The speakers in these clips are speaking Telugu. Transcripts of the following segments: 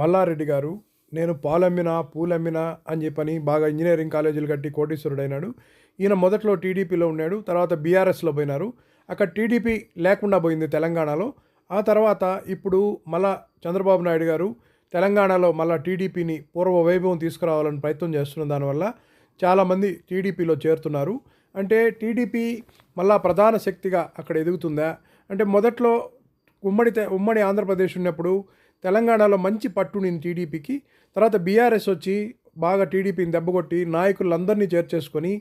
మల్లారెడ్డి గారు నేను పాలమ్మినా పూలమ్మినా అని చెప్పని బాగా ఇంజనీరింగ్ కాలేజీలు కట్టి కోటీశ్వరుడైనాడు. ఈయన మొదట్లో టీడీపీలో ఉన్నాడు తర్వాత బీఆర్ఎస్లో పోయినారు. అక్కడ టీడీపీ లేకుండా పోయింది తెలంగాణలో. ఆ తర్వాత ఇప్పుడు మళ్ళా చంద్రబాబు నాయుడు గారు తెలంగాణలో మళ్ళా టీడీపీని పూర్వ వైభవం తీసుకురావాలని ప్రయత్నం చేస్తున్న దానివల్ల చాలామంది టీడీపీలో చేరుతున్నారు. అంటే టీడీపీ మళ్ళా ప్రధాన శక్తిగా అక్కడ ఎదుగుతుందా? అంటే మొదట్లో ఉమ్మడి తె- ఉమ్మడి ఆంధ్రప్రదేశ్ ఉన్నప్పుడు తెలంగాణలో మంచి పట్టునింది టీడీపీకి. తర్వాత బీఆర్ఎస్ వచ్చి బాగా టీడీపీని దెబ్బకొట్టి నాయకులందరినీ చేర్చేసుకొని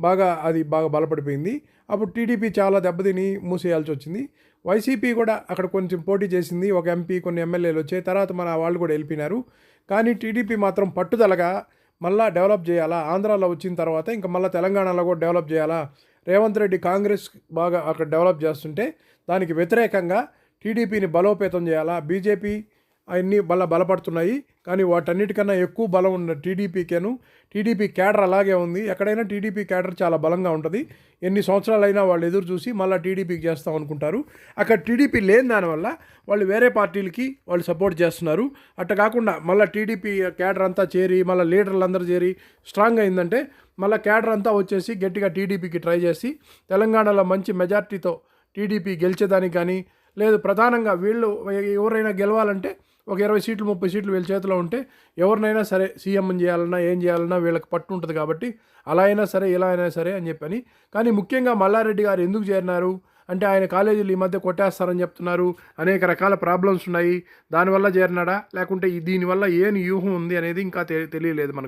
బాగా అది బాగా బలపడిపోయింది. అప్పుడు టీడీపీ చాలా దెబ్బతిని మూసేయాల్సి వచ్చింది. వైసీపీ కూడా అక్కడ కొంచెం పోటీ చేసింది. ఒక ఎంపీ కొన్ని ఎమ్మెల్యేలు వచ్చాయి. తర్వాత మన వాళ్ళు కూడా వెళ్ళిపోయినారు. కానీ టీడీపీ మాత్రం పట్టుదలగా మళ్ళా డెవలప్ చేయాలా? ఆంధ్రాలో వచ్చిన తర్వాత ఇంకా మళ్ళీ తెలంగాణలో కూడా డెవలప్ చేయాలా? రేవంత్ రెడ్డి కాంగ్రెస్ బాగా అక్కడ డెవలప్ చేస్తుంటే దానికి వ్యతిరేకంగా టీడీపీని బలోపేతం చేయాలా? బీజేపీ అవన్నీ బల బలపడుతున్నాయి. కానీ వాటన్నిటికన్నా ఎక్కువ బలం ఉన్న టీడీపీకేను. టీడీపీ క్యాడర్ అలాగే ఉంది. ఎక్కడైనా టీడీపీ క్యాడర్ చాలా బలంగా ఉంటుంది. ఎన్ని సంవత్సరాలైనా వాళ్ళు ఎదురు చూసి మళ్ళీ టీడీపీకి చేస్తాం అనుకుంటారు. అక్కడ టీడీపీ లేని దానివల్ల వాళ్ళు వేరే పార్టీలకి వాళ్ళు సపోర్ట్ చేస్తున్నారు. అట్ట కాకుండా మళ్ళీ టీడీపీ క్యాడర్ అంతా చేరి మళ్ళీ లీడర్లు అందరూ చేరి స్ట్రాంగ్ అయిందంటే మళ్ళీ క్యాడర్ అంతా వచ్చేసి గట్టిగా టీడీపీకి ట్రై చేసి తెలంగాణలో మంచి మెజార్టీతో టీడీపీ గెలిచేదానికి కానీ లేదు ప్రధానంగా వీళ్ళు ఎవరైనా గెలవాలంటే ఒక ఇరవై సీట్లు ముప్పై సీట్లు వీళ్ళ చేతిలో ఉంటే ఎవరినైనా సరే సీఎం చేయాలన్నా ఏం చేయాలన్నా వీళ్ళకి పట్టు ఉంటుంది కాబట్టి అలా అయినా సరే ఇలా అయినా సరే అని చెప్పని. కానీ ముఖ్యంగా మల్లారెడ్డి గారు ఎందుకు చేరినారు? అంటే ఆయన కాలేజీలు ఈ మధ్య కొట్టేస్తారని చెప్తున్నారు. అనేక రకాల ప్రాబ్లమ్స్ ఉన్నాయి. దానివల్ల చేరినాడా? లేకుంటే దీనివల్ల ఏం వ్యూహం ఉంది అనేది ఇంకా తెలియలేదు మనకు.